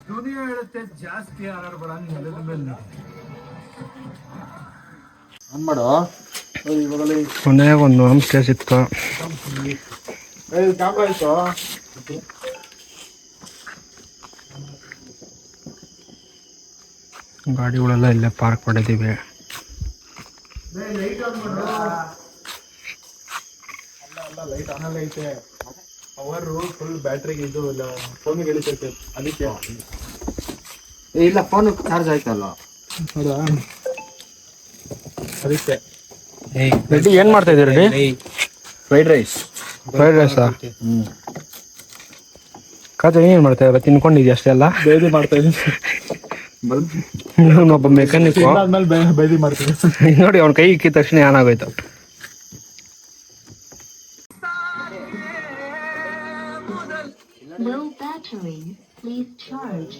ದುನಿಯಾ ಹೇಳುತ್ತೆ ಜಾಸ್ತಿ ಆರ್ಡರ್ ಬರ ನೆಲದ ಮೇಲೆ ಆನ್ ಮಾಡು ಇವಾಗಲೇ ಕೊನೆಗೆ ಒಂದು ಹೋಮ್ ಸ್ಟೇ ಸಿಕ್ತು ಆಯ್ತು ಗಾಡಿಗಳೆಲ್ಲ ಇಲ್ಲೇ ಪಾರ್ಕ್ ಮಾಡಿದ್ದೀವಿ. ಲೈಟ್ ಆನ್ ಮಾಡು ಅಲ್ಲ ಅಲ್ಲ ಲೈಟ್ ಆನ್ ಐತೆ. ಪವರ್ ಫುಲ್ ಬ್ಯಾಟ್ರಿಗೆ ಇದು ಇಲ್ಲ ಫೋನಿಗೆ ಎಳಿತೈತೆ. ಅದಕ್ಕೆ. ಇಲ್ಲ ಫೋನ್ ಚಾರ್ಜ್ ಆಯ್ತಲ್ಲ. ಹೌದಾ? ಅದಕ್ಕೆ. ರೆಡ್ಡಿ ಏನು ಮಾಡ್ತಾ ಇದ್ದೀರಿ? ರೆಡ್ಡಿ ಫ್ರೈಡ್ ರೈಸ್ ಫ್ರೈಡ್ ರೈಸಾ ಕಾಜ ಏನು ಮಾಡ್ತಾ ಇದ್ದಾರೆ? ತಿನ್ಕೊಂಡಿದ್ಯಾ ಅಷ್ಟೇ ಅಲ್ಲ? ಬೇದಿ ಮಾಡ್ತಾ ಇದ್ದೀನಿ. ಒಬ್ಬ ಮೆಕ್ಯಾನಿಕ್ ಆದ್ಮೇಲೆ ಬೇದಿ ಮಾಡ್ತೀನಿ. ನೋಡಿ ಅವ್ನ ಕೈ ಇಕ್ಕಿದ ತಕ್ಷಣ ಏನಾಗೋಯ್ತು Low battery. Please charge.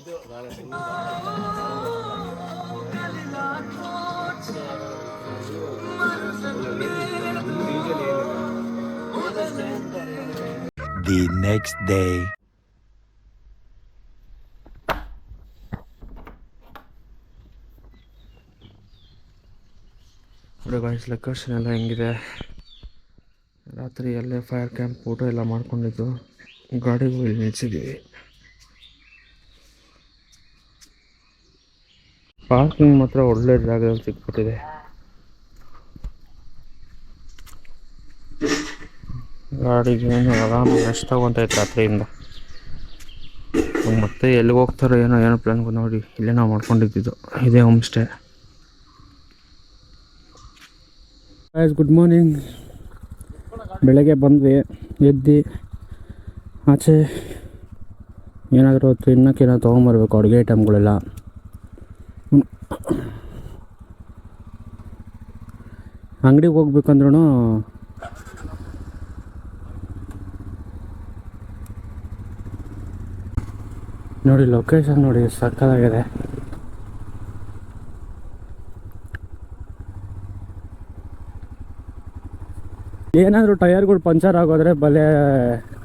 The next day. ನೋಡಿ ಗಾಯ್ಸ್ ಲೊಕೇಶನ್ ಎಲ್ಲ ಹೆಂಗಿದೆ? ರಾತ್ರಿ ಅಲ್ಲೇ ಫೈರ್ ಕ್ಯಾಂಪ್ ಫೋಟೋ ಎಲ್ಲ ಮಾಡ್ಕೊಂಡಿದ್ದು. ಗಾಡಿಗೂ ಇಲ್ಲಿ ನಿಲ್ಸಿದ್ದೀವಿ ಪಾರ್ಕಿಂಗ್ ಮಾತ್ರ ಒಳ್ಳೆ ಜಾಗದಲ್ಲಿ ಸಿಕ್ಬಿಟ್ಟಿದೆ. ಗಾಡಿಗೆ ಏನು ಆರಾಮ ರೆಸ್ಟ್ ತಗೊಂತೈತೆ ರಾತ್ರಿಯಿಂದ. ಮತ್ತೆ ಎಲ್ಲಿಗೆ ಹೋಗ್ತಾರೋ ಏನೋ ಏನೋ ಪ್ಲ್ಯಾನ್ ನೋಡಿ ಇಲ್ಲೇ ನಾವು ಮಾಡ್ಕೊಂಡಿದ್ದು. ಇದೇ ಹೋಮ್ ಸ್ಟೇ ಗುಡ್ ಮಾರ್ನಿಂಗ್ ಬೆಳಗ್ಗೆ ಬಂದ್ವಿ, ಎದ್ದು, ಆಚೆ ಏನಾದರೂ ತಿನ್ನೋಕೆ ಏನೋ ತೊಗೊಂಬರ್ಬೇಕು, ಅಡುಗೆ ಐಟಮ್ಗಳೆಲ್ಲ ಅಂಗಡಿಗೆ ಹೋಗ್ಬೇಕಂದ್ರೂ ನೋಡಿ ಲೊಕೇಶನ್ ನೋಡಿ ಸಕ್ಕದಾಗಿದೆ ಏನಾದರೂ ಟೈರ್ಗಳು ಪಂಚರ್ ಆಗೋದ್ರೆ ಬಲೆ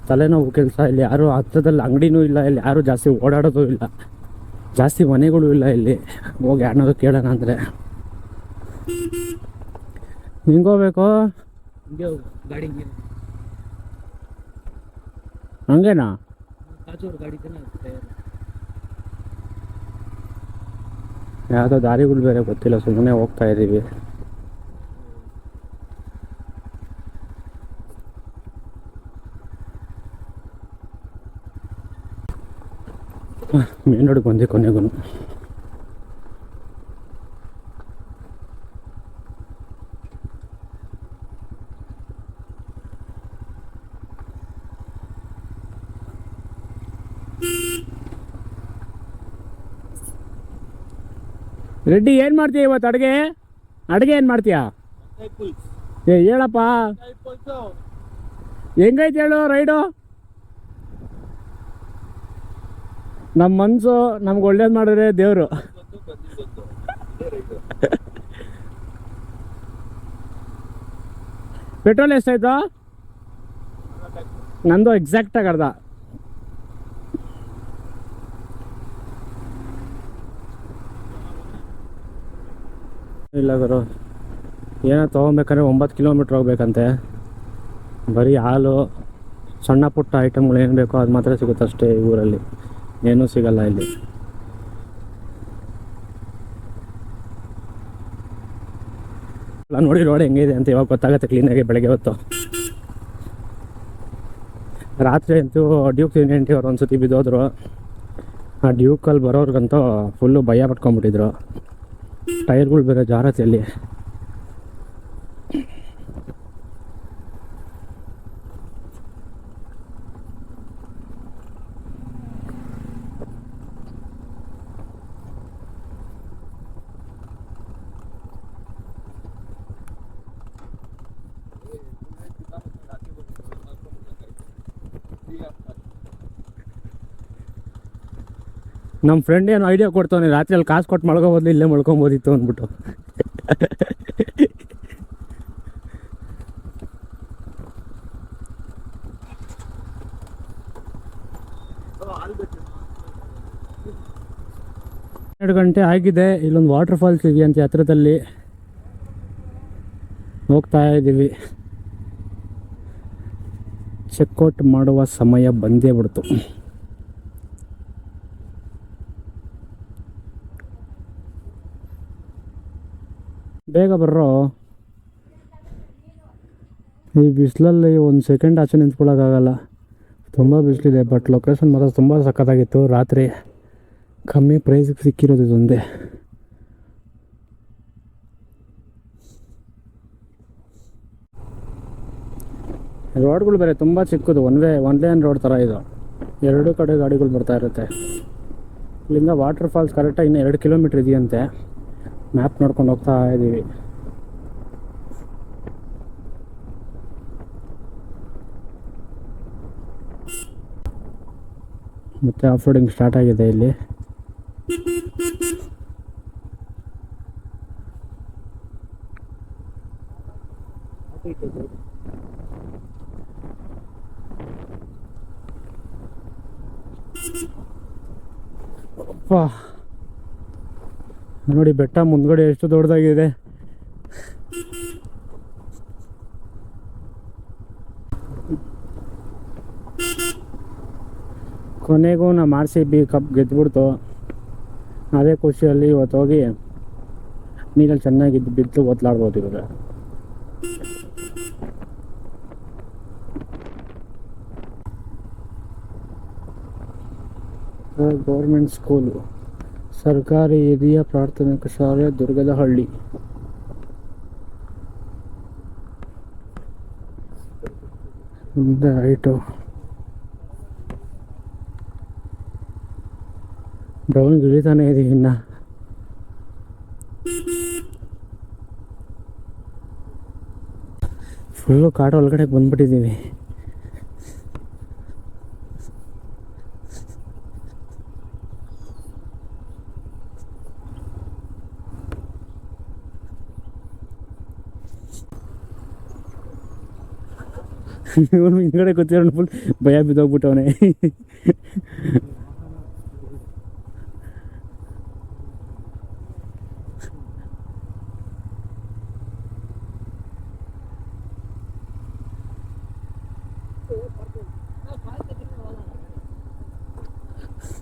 ತಲೆನೋವು ಕೆಲಸ. ಇಲ್ಲಿ ಯಾರು ಹತ್ತದಲ್ಲಿ ಅಂಗಡಿನೂ ಇಲ್ಲ ಇಲ್ಲಿ ಯಾರು ಜಾಸ್ತಿ ಓಡಾಡೋದು ಇಲ್ಲ. ಜಾಸ್ತಿ ಮನೆಗಳು ಇಲ್ಲ ಇಲ್ಲಿ. ಹೋಗಿ ಯಾರನ್ನಾದ್ರು ಕೇಳೋಣ ಅಂದರೆ. ಹಿಂಗೋಗ್ಬೇಕು ಹಂಗೇನಾ? ಯಾವುದೋ ದಾರಿಗಳು ಬೇರೆ ಗೊತ್ತಿಲ್ಲ ಸುಮ್ಮನೆ ಹೋಗ್ತಾ ಇದ್ದೀವಿ ಮೇನ್ ರೋಡ್ಗೆ ಬಂದೆ ಕೊನೆಗೂ. ರೆಡ್ಡಿ ಏನು ಮಾಡ್ತೀಯ ಇವತ್ತು ಅಡುಗೆ? ಅಡುಗೆ ಏನು ಮಾಡ್ತೀಯಾ? ಏ, ಹೇಳಪ್ಪ. ಹೆಂಗೈತೆ ಹೇಳು, ರೈಡು? ನಮ್ಮ ಮನಸ್ಸು ನಮ್ಗೆ ಒಳ್ಳೇದು ಮಾಡಿದ್ರೆ ದೇವರು. ಪೆಟ್ರೋಲ್ ಎಷ್ಟಾಯ್ತು? ನಂದು ಎಕ್ಸಾಕ್ಟಾಗಿ ಅರ್ಧ. ಇಲ್ಲ ಗುರು. ಏನೋ ತೊಗೊಬೇಕಂದ್ರೆ ಒಂಬತ್ತು ಕಿಲೋಮೀಟ್ರ್ ಹೋಗ್ಬೇಕಂತೆ. ಬರೀ ಹಾಲು, ಸಣ್ಣ ಪುಟ್ಟ ಐಟಮ್ಗಳು ಏನು ಬೇಕೋ ಅದು ಮಾತ್ರ ಸಿಗುತ್ತೆ ಅಷ್ಟೇ ಈ ಊರಲ್ಲಿ. ಏನೂ ಸಿಗಲ್ಲ ಇಲ್ಲಿ. ನೋಡಿ ರೋಡ್ ಹೆಂಗಿದೆ ಅಂತ ಇವಾಗ ಗೊತ್ತಾಗುತ್ತೆ ಕ್ಲೀನಾಗಿ ಬೆಳಗ್ಗೆ ಹೊತ್ತು. ರಾತ್ರಿ ಅಂತೂ ಡ್ಯೂಕ್ ಯೂನಿಯಂಟಿ ಅವ್ರು ಒಂದ್ಸತಿ ಬಿದ್ದೋದ್ರು. ಆ ಡ್ಯೂಕಲ್ಲಿ ಬರೋರ್ಗಂತೂ ಫುಲ್ಲು ಭಯ ಪಟ್ಕೊಂಡ್ಬಿಟ್ಟಿದ್ರು. ಟೈರ್ಗಳು ಬೇರೆ ಜಾರತ್ತೆ ನಮ್ಮ ಫ್ರೆಂಡ್ ಏನು ಐಡಿಯಾ ಕೊಡ್ತಾನೆ ರಾತ್ರಿ ಅಲ್ಲಿ ಕಾಸು ಕೊಟ್ಟು ಮಲ್ಕೊಬೋದು ಇಲ್ಲೇ ಮಳ್ಕೊಬೋದಿತ್ತು ಅಂದ್ಬಿಟ್ಟು. ಎರಡು ಗಂಟೆ ಆಗಿದೆ, ಇಲ್ಲೊಂದು ವಾಟರ್ ಫಾಲ್ಸ್ ಅಂತ ಹತ್ರದಲ್ಲಿ. ಹೋಗ್ತಾ ಇದ್ದೀವಿ ಚೆಕ್ಔಟ್ ಮಾಡುವ ಸಮಯ ಬಂದೇ ಬಿಡ್ತು. ಬೇಗ ಬರ್ರೋ. ಈ ಬಿಸಿಲಲ್ಲಿ ಒಂದು ಸೆಕೆಂಡ್ ಆಚೆ ನಿಂತ್ಕೊಳ್ಳೋಕ್ಕಾಗಲ್ಲ ತುಂಬ ಬಿಸಿಲಿದೆ ಬಟ್ ಲೊಕೇಶನ್ ಮಾತ್ರ ತುಂಬ ಸಖತ್ತಾಗಿತ್ತು. ರಾತ್ರಿ ಕಮ್ಮಿ ಪ್ರೈಸಿಗೆ ಸಿಕ್ಕಿರೋದು ಇದೊಂದೇ. ರೋಡ್ಗಳು ಬೇರೆ ತುಂಬ ಚಿಕ್ಕದು one way one lane road ಥರ ಇದು. ಎರಡು ಕಡೆ ಗಾಡಿಗಳು ಬರ್ತಾ ಇರುತ್ತೆ. ಇಲ್ಲಿಂದ ವಾಟರ್ ಫಾಲ್ಸ್ ಕರೆಕ್ಟಾಗಿ ಇನ್ನೂ ಎರಡು ಕಿಲೋಮೀಟ್ರ್ ಇದೆಯಂತೆ. ಮ್ಯಾಪ್ ನೋಡ್ಕೊಂಡು ಹೋಗ್ತಾ ಇದ್ದೀವಿ ಮತ್ತೆ ಆಫ್ ರೋಡಿಂಗ್ ಸ್ಟಾರ್ಟ್ ಆಗಿದೆ ಇಲ್ಲಿ. ಅಪ್ಪ ನೋಡಿ, ಬೆಟ್ಟ ಮುಂದ್ಗಡೆ ಎಷ್ಟು ದೊಡ್ಡದಾಗಿದೆ. ಕೊನೆಗೂ ನಮ್ಮ ಆರ್ ಸಿ ಬಿ ಕಪ್ ಗೆದ್ಬಿಡ್ತು. ಅದೇ ಖುಷಿಯಲ್ಲಿ ಇವತ್ತು ಹೋಗಿ ನೀರಲ್ಲಿ ಚೆನ್ನಾಗಿ ಬಿದ್ದು ಓದ್ಲಾಡ್ಬೋದು ಇವಾಗ. ಗೌರ್ಮೆಂಟ್ ಸ್ಕೂಲು ಸರ್ಕಾರಿ ಹಿರಿಯ ಪ್ರಾಥಮಿಕ ಶಾಲೆ ದುರ್ಗದಹಳ್ಳಿ. ರೈಟು ಡೌನ್ ಇಳಿತಾನೆ ಇದೆ ಇನ್ನ. ಫುಲ್ಲು ಕಾಡು ಒಳಗಡೆ ಬಂದ್ಬಿಟ್ಟಿದ್ದೀವಿ. ಇವನು ಹಿಂದ್ಗಡೆ ಕೂತಿರೋನು ಫುಲ್ ಭಯ ಬಿದ್ದೋಗ್ಬಿಟ್ಟವನೆ.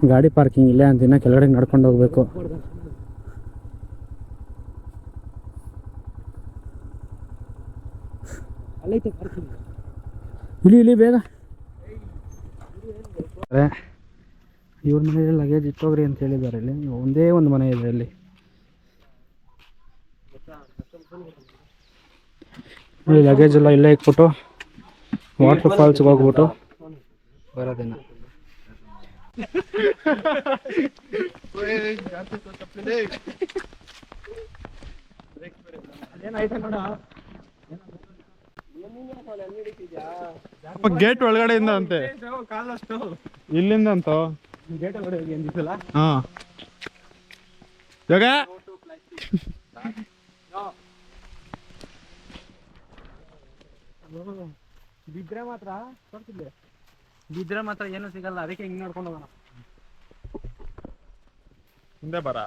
ಗಾಡಿ ಪಾರ್ಕಿಂಗ್ ಇಲ್ಲೇ ಅಂತಿನ ಕೆಳಗಡೆ ನಡ್ಕೊಂಡು ಹೋಗ್ಬೇಕು. ಇಳಿ ಇಳಿ ಬೇಗ. ಇವ್ರ ಮನೆಯಲ್ಲಿ ಲಗೇಜ್ ಇಟ್ಟೋಗ್ರಿ ಅಂತ ಹೇಳಿದ್ದಾರೆ ಇಲ್ಲಿ. ಒಂದೇ ಒಂದು ಮನೆ ಇದೆ ಅಲ್ಲಿ ನೋಡಿ ಲಗೇಜ್ ಎಲ್ಲ ಇಲ್ಲೇ ಇಟ್ಬಿಟ್ಟು ವಾಟರ್ ಫಾಲ್ಸ್ಗೆ ಹೋಗ್ಬಿಟ್ಟು ಬರೋದೇನ ಗೇಟ್ ಒಳಗಡೆಯಿಂದ ಅಂತೆ. ಇಲ್ಲಿಂದ ಅಂತ ಹಾ. ಯೋಗ? ಬಿದ್ರೆ ಮಾತ್ರ ಕೊಡ್ತಿದ್ದೆ. ಬಿದ್ರೆ ಮಾತ್ರ ಏನು ಸಿಗಲ್ಲ ಅದಕ್ಕೆ ಹಿಂಗ್ ನೋಡ್ಕೊಂಡು ಹೋಗೋಣ. ಹಿಂದೆ ಬರ.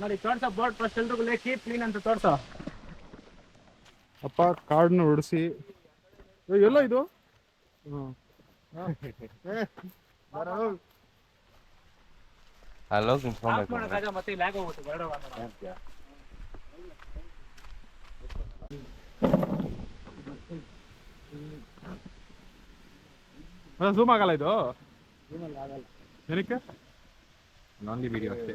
ನೋಡಿ ತೋರ್ಸ ಬೋರ್ಡ್ ಫಸ್ಟ್ ಎಲ್ರಿಗೂ ಲೇಖಿ ಕ್ಲೀನ್ ಅಂತ ತೋರ್ಸ. ಅಪ್ಪ ಕಾರ್ಡ್ನ ಹೊಡಿಸಿ ಎಲ್ಲ ಇದು? ಹಲೋ ಮತ್ತೆ ಲ್ಯಾಗ್ ಹೋಗುತ್ತೆ ಬೇಡ ಝೂಮ್ ಆಗಲ್ಲ ಇದು? ಏನಕ್ಕೆ? ನಾನ್ ವಿಡಿಯೋ ಅಷ್ಟೇ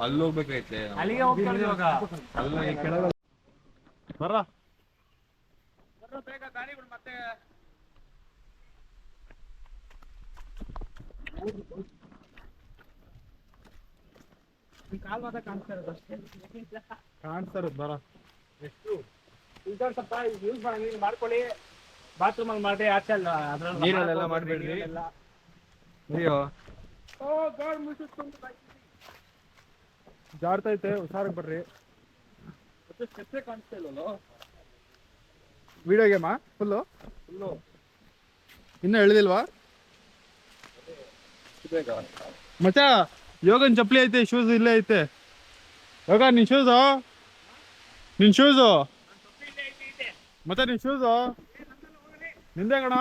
ಅಲ್ಲಿ ಹೋಗ್ಬೇಕೈತೆ ಅಲ್ಲಿಗೆ ಹೋಗ್ತಾರೆ ಇವಾಗ ಬರ ಬೇಗ ಗಾಡಿಗಳು ಮತ್ತೆ ಕಾಲ್ ಮಾತ್ರ ಕಾಣಿಸ್ತಾ ಇರೋದು ಅಷ್ಟೇ ಕಾಣಿಸ್ತಾ ಇರೋದು ಬರ ಎಷ್ಟು ಇದೊಂದು ಸ್ವಲ್ಪ ಯೂಸ್ ಮಾಡಿ ಮಾಡ್ಕೊಳ್ಳಿ ಬಾತ್ರೂಮ್ ಅಲ್ಲಿ ಮಾಡಿ ಆಚೆ ಅಲ್ಲ ಅದ್ರಲ್ಲಿ ನೀರಲ್ಲೆಲ್ಲ ಮಾಡ್ಬೇಡ್ರಿ. ಅಯ್ಯೋ. ಜಾರ್ತೈತೆ ಹುಷಾರಾಗಿ ಬರ್ರಿ. ಸ್ಟೆಪ್ಪೇ ಕಾಣಿಸ್ತಾ ಇಲ್ಲಲ್ಲ? ವಿಡಿಯೋ ಗೇಮಾ ಫುಲ್ಲು ಫುಲ್ಲು ಇನ್ನೂ ಹೇಳಿದಿಲ್ವಾ ಮಚ್ಚ ಯೋಗನ್ ಚಪ್ಪಲಿ ಐತೆ ಶೂಸ್ ಇಲ್ಲೇ ಐತೆ. ಯೋಗ ನಿನ್ ಶೂಸ್ ನಿನ್ ಶೂಸು ಮತ್ತೆ ನಿನ್ ಶೂಸು ನಿಂದೆ ಕಣ.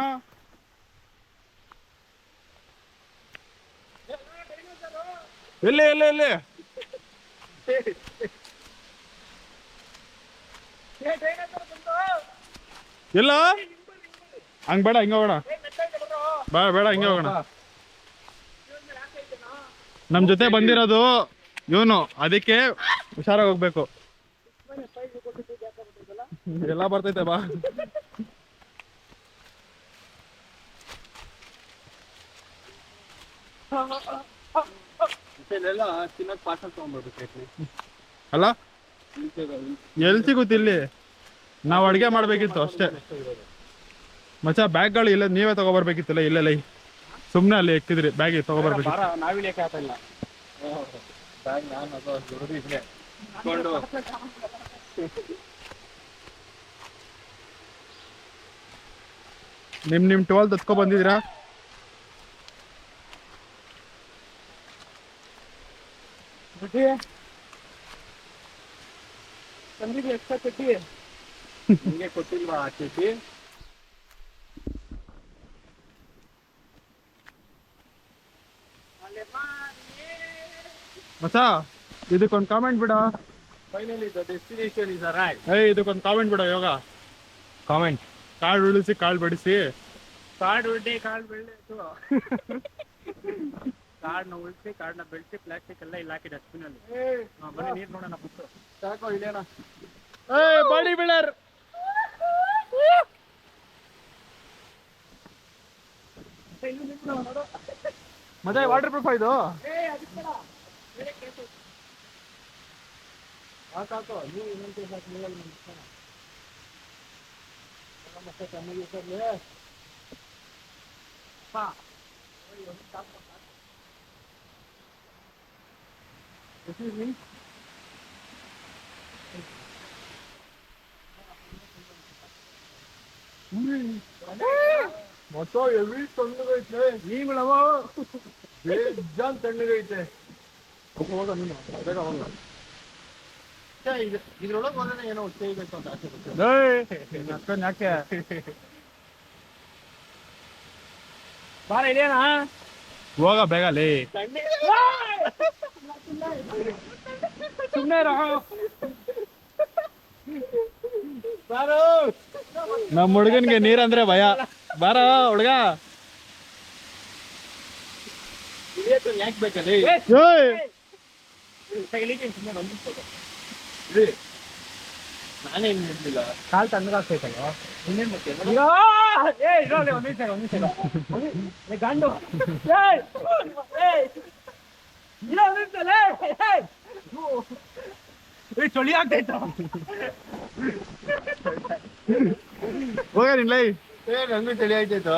ಎಲ್ಲಿ ಎಲ್ಲಿ ಎಲ್ಲಿ? ಇಲ್ಲ ಹಂಗ್ ಬೇಡ ಹಿಂಗ ಹೋಗೋಣ. ಬೇಡ ಬೇಡ ಹಿಂಗೆ ಹೋಗೋಣ. ನಮ್ ಜೊತೆ ಬಂದಿರೋದು ಇವನು ಅದಕ್ಕೆ ಹುಷಾರಾಗಿ ಹೋಗ್ಬೇಕು. ಎಲ್ಲ ಬರ್ತೈತೆ ಬಾ ಇಲ್ಲೆಲ್ಲ ತಿನ್ನಕ್ ಪಾರ್ಸಲ್ ತಗೊಂಡ್ಬರ್ಬೇಕು ಅಲ್ಲ? ಎಲ್ಲಿ ಸಿಗುತ್ತೆ ಇಲ್ಲಿ? ನಾವು ಅಡುಗೆ ಮಾಡ್ಬೇಕಿತ್ತು ಅಷ್ಟೇ. ಮಚ್ಚ ಬ್ಯಾಗ್ಗಳು ಇಲ್ಲ ನೀವೇ ತಗೊಬರ್ಬೇಕಿತ್ತಲ್ಲ ಲೈ. ಸುಮ್ಮನೆ ಅಲ್ಲಿ ಎಕ್ಕಿದ್ರಿ ಬ್ಯಾಗ್ ತಗೊಬರ್ಬೇಕಿತ್ತು. ನಿಮ್ ನಿಮ್ ಟ್ವೆಲ್ತ್ ಬ್ಯಾಗ್ ನಾನು ಅದು ದೊಡ್ಡದು ಇದೆ ಕೊಂಡು ನಿಮ್ ನಿಮ್ ಟೋಲ್ ತತ್ಕೊ ಬಂದಿದ್ದೀರಾ ಬಿಟ್ಟಿ ತಂದಿದ್ವಿ ಎಕ್ಸ್ಟ್ರಾ ಚಟ್ಟಿ ನಿಂಗೆ ಕೊಟ್ಟಿಲ್ವಾ ಆ ಚೀಟಿ ಮಚ್ಚ ಇದಕ್ಕೊಂದು ಕಾಮೆಂಟ್ ಬಿಡ. Finally the destination is arrive ಏಯ್ ಇದಕ್ಕೊಂದು ಕಾಮೆಂಟ್ ಬಿಡ ಯೋಗ. ಕಾಮೆಂಟ್ ಕಾಳು ಉಳಿಸಿ ಕಾಳು ಬಡಿಸಿ. ಕಾಡು ಉಳ್ಳಿ ಕಾಡು ಬೆಳ್ಳಿ ಕಾಡನ್ನ ಉಳಿಸಿ ಕಾಡನ್ನ ಬೆಳೆಸಿ ಪ್ಲಾಸ್ಟಿಕ್ ಎಲ್ಲ ಇಲ್ಲಿ ಹಾಕಿ ಡಸ್ಟ್ಬಿನ್ ಅಲ್ಲಿ. ಹಾ, ಬನ್ನಿ ನೀರ್ ನೋಡೋಣ ಬಿಟ್ಟು ಸಾಕೋ ಇಲ್ಲೇನ? ಏಯ್ ಬಾಡಿ ಬಿಲ್ಡರ್! ಮತ್ತೆ ವಾಟರ್ ಪ್ರೂಫ್ ಇದು? ಸಾಕಾಕು ನೀವು ಇನ್ನೊಂದು ಸಾಕು ನೀರಲ್ಲಿ ಮುಗಿಸ್ಕೋಣ ಮತ್ತೆ ಚೆನ್ನಾಗಿ ಸರ್ ಹಾ. ಮೊತ್ತ ಎವಿ ತಣ್ಣಗೈತೆ ನೀವುಳವ ಬೇಜಾನ್ ತಣ್ಣಗೈತೆ ಹೋಗ ನೀನು ಬೇಗ ಹೋಗ ಇದ್ರೊಳಗೆ ಹೋದ್ರೆ ಏನೋ చేయಬೇಕು ಅಂತ ಆಸೆ ಪಡ್ತೀನಿ ಅಷ್ಟೊಂದು ಯಾಕೆ ಬಾರ ಇದೇನಾ ಹೋಗ ಬೇಗ ಲೇ. ಸುಮ್ಮನೆ ಬಾರು ನಮ್ಮ ಹುಡುಗನ್ಗೆ ನೀರಂದ್ರೆ ಭಯ. ಬಾರ ಹುಡುಗ. ಯಾಕೆ ಬೇಕಲ್ಲಿ ಏಯ್ ತೆಗಿಲಿಕ್ಕೆ ಸುಮ್ಮನೆ ಬಂದ್ಬಿಟ್ಟು ನಾನೇನ್ ಮಾಡ್ಲಿಲ್ಲ ಕಾಲ್ ತಣ್ಣಗಾಗ್ತೈತಲ್ಲ ಇನ್ನೇನ್ ಅಯ್ಯೋ! ಏ ಇರೋಲ್ಲ ಒಂದ್ ನಿಮಿಷ ಒಂದ್ ನಿಮಿಷ ಏ ಗಂಡು! ಇರೋ ಒಂದ್ ನಿಮಿಷ! ಏ ಚಳಿ ಆಗ್ತೈತ. ಹೋಗ ನಿನ್ ಲೈ ಏ ನಂಗೂ ಚಳಿ ಆಯ್ತಾಯ್ತು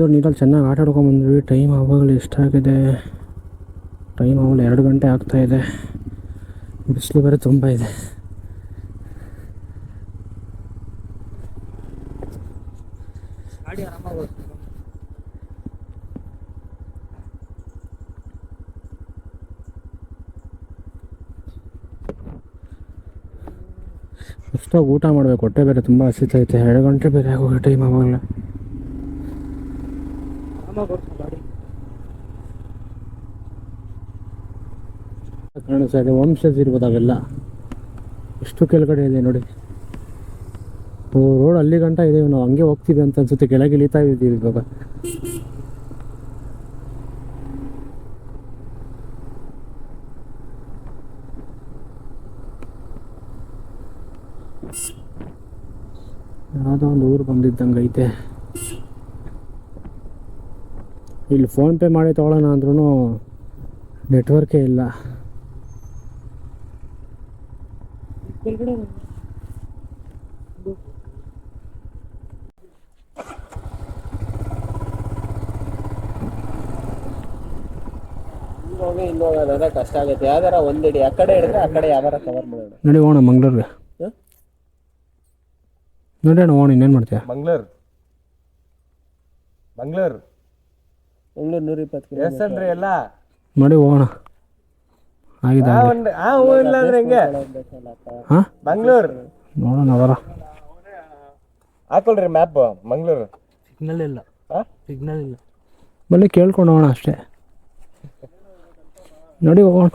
ಇದು ನೀರಲ್ಲಿ ಚೆನ್ನಾಗಿ ಆಟ ಆಡ್ಕೊಂಬಂದ್ವಿ ಟೈಮ್ ಆವಾಗಲೇ ಎಷ್ಟಾಗಿದೆ ಟೈಮ್ ಆವಾಗಲೇ ಎರಡು ಗಂಟೆ ಆಗ್ತಾ ಇದೆ. ಬಿಸಿಲು ಬೇರೆ ತುಂಬ ಇದೆ. ಅಷ್ಟಾಗಿ ಊಟ ಮಾಡಬೇಕು. ಹೊಟ್ಟೆ ಬೇರೆ ತುಂಬ ಹಸಿತೈತೆ ಎರಡು ಗಂಟೆ ಬೇರೆ ಆಗೋಗ ಟೈಮ್ ಆವಾಗಲೇ. ಇದೆ ವಂಶಜ್ ಇರ್ಬೋದು ಅವೆಲ್ಲ. ಎಷ್ಟು ಕೆಳಗಡೆ ಇದೆ ನೋಡಿ. ಓ ರೋಡ್ ಅಲ್ಲಿ ಗಂಟ ಇದೆ ನಾವು ಹಂಗೆ ಹೋಗ್ತೀವಿ ಅಂತ ಅನ್ಸುತ್ತೆ. ಕೆಳಗೆ ಇಳಿತಾ ಇದ್ದೀವಿ ಇವಾಗ. ಯಾವುದೋ ಒಂದು ಊರು ಬಂದಿದ್ದಂಗೆ ಐತೆ ಇಲ್ಲಿ ಫೋನ್ಪೇ ಮಾಡಿ ತೊಗೊಳ್ಳೋಣ ಅಂದ್ರೂ ನೆಟ್ವರ್ಕೇ ಇಲ್ಲ. ಹೋಗಿ ಇಲ್ಲಿ ಹೋಗೋದಾದ್ರೆ ಕಷ್ಟ ಆಗುತ್ತೆ. ಯಾವ್ದಾರ ಒಂದಿಡಿ ಆ ಕಡೆ ಹಿಡಿದ್ರೆ ಆ ಕಡೆ ಯಾವ್ದಾರ ಕವರ್ ಮಾಡೋಣ. ನಡಿ ಹೋಣ ಮಂಗ್ಳೂರ್ಗೆ. ನೋಡಿ ಅಣ್ಣ ಹೋಗೋಣ ಇನ್ನೇನು ಮಾಡ್ತೀಯ? ಮಂಗ್ಳೂರ್. ಮಂಗ್ಳೂರ್. ಮಂಗ್ಳೂರ್ ನೂರ ಇಪ್ಪತ್ತು ಎಷ್ಟನ್ರಿ ಎಲ್ಲ. ನೋಡಿ ಹೋಗೋಣ. ಆಗಿದೆ ಆ ಹೂ ಇಲ್ಲ ಅಂದ್ರೆ ಹೆಂಗೆ? ಹಾಂ? ಮಂಗ್ಳೂರ್? ನೋಡೋಣ ಅವರ. ಹಾಕೊಳ್ರಿ ಮ್ಯಾಪ್ ಮಂಗ್ಳೂರು. ಸಿಗ್ನಲ್ ಇಲ್ಲ. ಆ? ಸಿಗ್ನಲ್ ಇಲ್ಲ. ಬಲ್ಲಿ ಕೇಳ್ಕೊಂಡು ಹೋಗೋಣ ಅಷ್ಟೇ. ನೋಡಿ ಹೋಗೋಣ.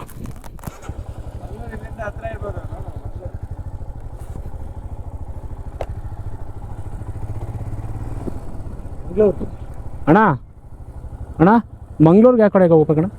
ಅಣ್ಣ? ಅಣ್ಣ ಮಂಗ್ಳೂರ್ಗೆ ಯಾವ ಕಡೆಗೆ ಹೋಗ್ಬೇಕಣ್ಣ